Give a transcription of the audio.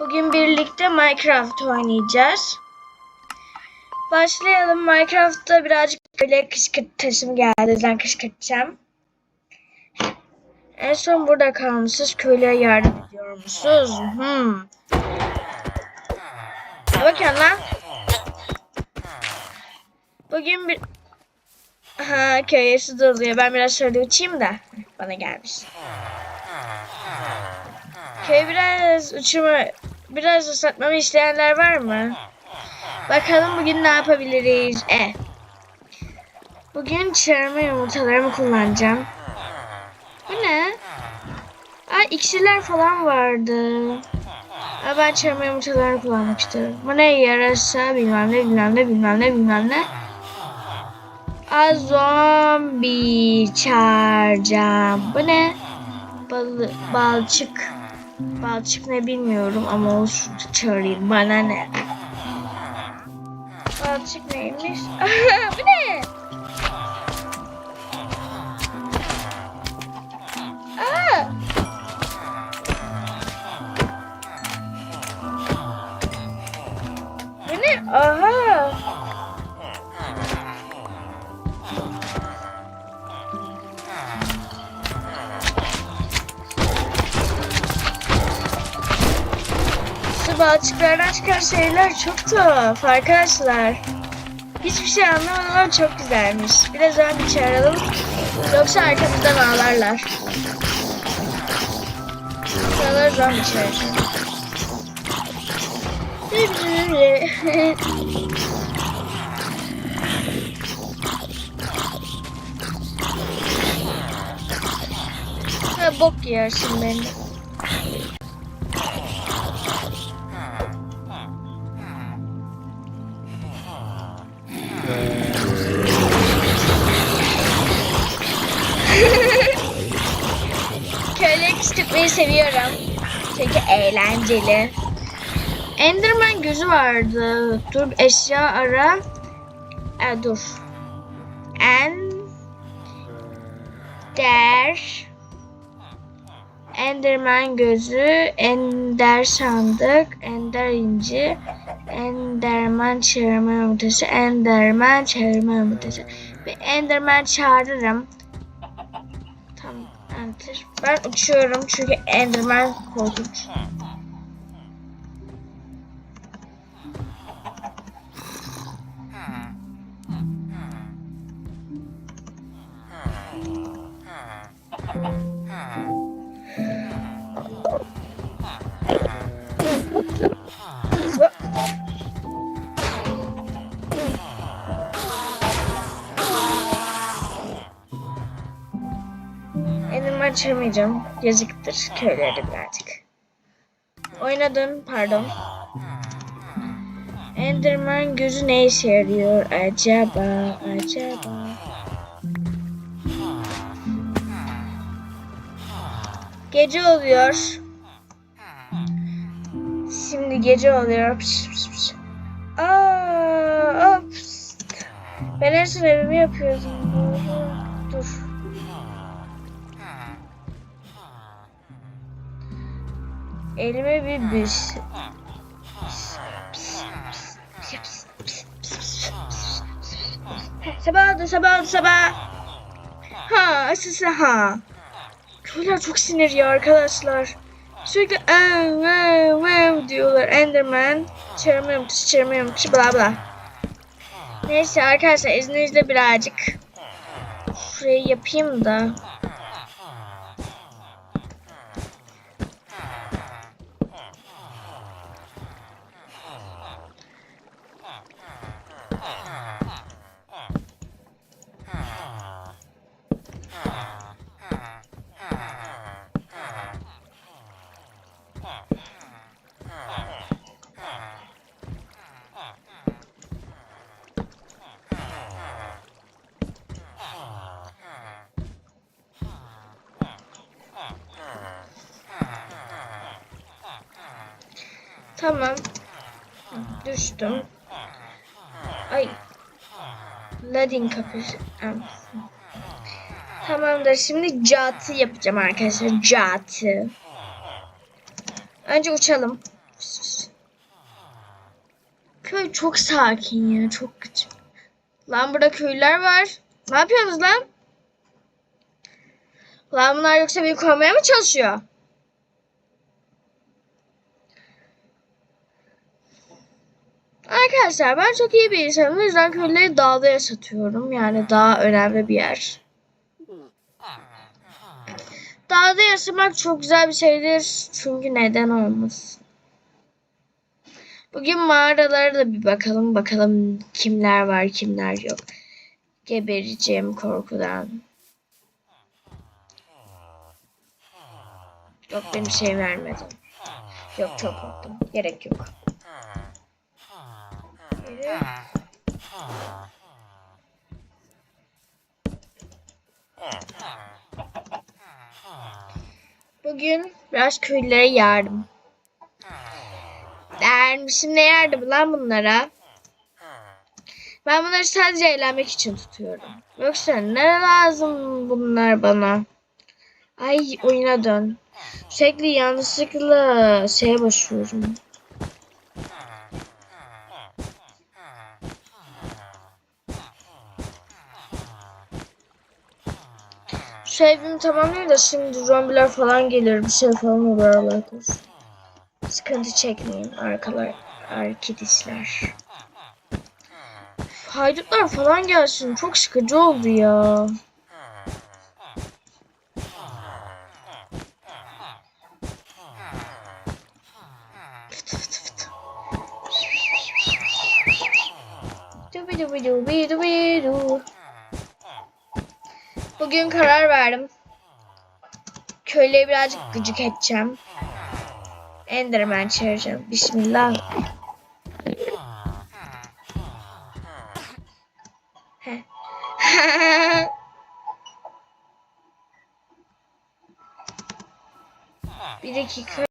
Bugün birlikte Minecraft oynayacağız. Başlayalım. Minecraft'ta birazcık böyle kışkırtasım geldi. Yüzden kışkırtacağım. En son burada kalmışsınız. Köylüye yardım ediyormuşsunuz. Hmm. Ne bakıyorsun lan? Bugün bir... Ha köye su doluyor. Ben biraz şöyle uçayım da. Bana gelmiş. Köy biraz uçumu, biraz ıslatmamı isteyenler var mı? Bakalım bugün ne yapabiliriz? E. Bugün çarpma yumurtalarımı kullanacağım. Bu ne? Aa iksirler falan vardı. Aa, ben çarpma yumurtalarını kullanmak istiyorum. Bu ne yarasa bilmem ne bilmem ne bilmem ne bilmem ne. Aa zombi çağıracağım. Bu ne? Balı, balçık. Balçık ne bilmiyorum ama olsun çağırayım. Bana ne? Balçık neymiş? Bu ne? Bu ne? Aha! Şu balçıklardan çıkan şeyler çok tuhaf arkadaşlar. Hiçbir şey anlamadım ama çok güzelmiş. Biraz zombi çağıralım. Yoksa arkamızdan ağlarlar. Şuraları zombi ha, bok yersin beni. Kışkırtmayı seviyorum. Çünkü eğlenceli. Enderman gözü vardı. Dur eşya ara. E, dur. Ender. Enderman gözü, Ender sandık, Ender inci, Enderman çağırma yumurtası, Enderman çağırma yumurtası. Bir Enderman çağırırım. Tamam, enter. Ben uçuyorum çünkü Enderman korkunç. Elimi açamayacağım. Yazıktır köylere birazcık. Oynadın pardon. Enderman gözü ne işe yarıyor acaba acaba? Gece oluyor. Şimdi gece oluyor. Pış pış pış. Aa. Ben en son evimi yapıyordum. Dur. Elime bir büs. Sabah oldu, sabah oldu, sabah. Ha, asısı ha. Köyler çok sinirli arkadaşlar. Sürekli ev, ev, ev diyorlar. Enderman, çarmı yumurtası, çarmı yumurtası, bla bla. Neyse arkadaşlar izninizle birazcık şurayı yapayım da. Tamam. Düştüm. Ay. Ladin kapısı. Tamamdır. Şimdi catı yapacağım arkadaşlar. Catı. Önce uçalım. Köy çok sakin ya. Çok küçük. Lan burada köylüler var. Ne yapıyorsunuz lan? Lan bunlar yoksa beni kovmaya mı çalışıyor? Arkadaşlar ben çok iyi bir insanım. O yüzden köyleri dağda satıyorum. Yani daha önemli bir yer. Dağda yaşamak çok güzel bir şeydir. Çünkü neden olmasın? Bugün mağaralara da bir bakalım. Bakalım kimler var kimler yok. Gebereceğim korkudan. Yok ben bir şey vermedim. Yok çok korktum. Gerek yok. Bugün biraz köylere yardım. Dermişim ne yardım lan bunlara? Ben bunları sadece eğlenmek için tutuyorum. Yoksa ne lazım bunlar bana? Ay oyuna dön. Sürekli yanlışlıkla şeye basıyorum. Şu evimi tamamlayayım da şimdi zombiler falan gelir. Bir şey falan olur korusun. Sıkıntı çekmeyin arkalar arkadaşlar. Haydutlar falan gelsin. Çok sıkıcı oldu ya. Bugün karar verdim. Köyleri birazcık gıcık edeceğim. Enderman çağıracağım. Bismillah. Bir dakika.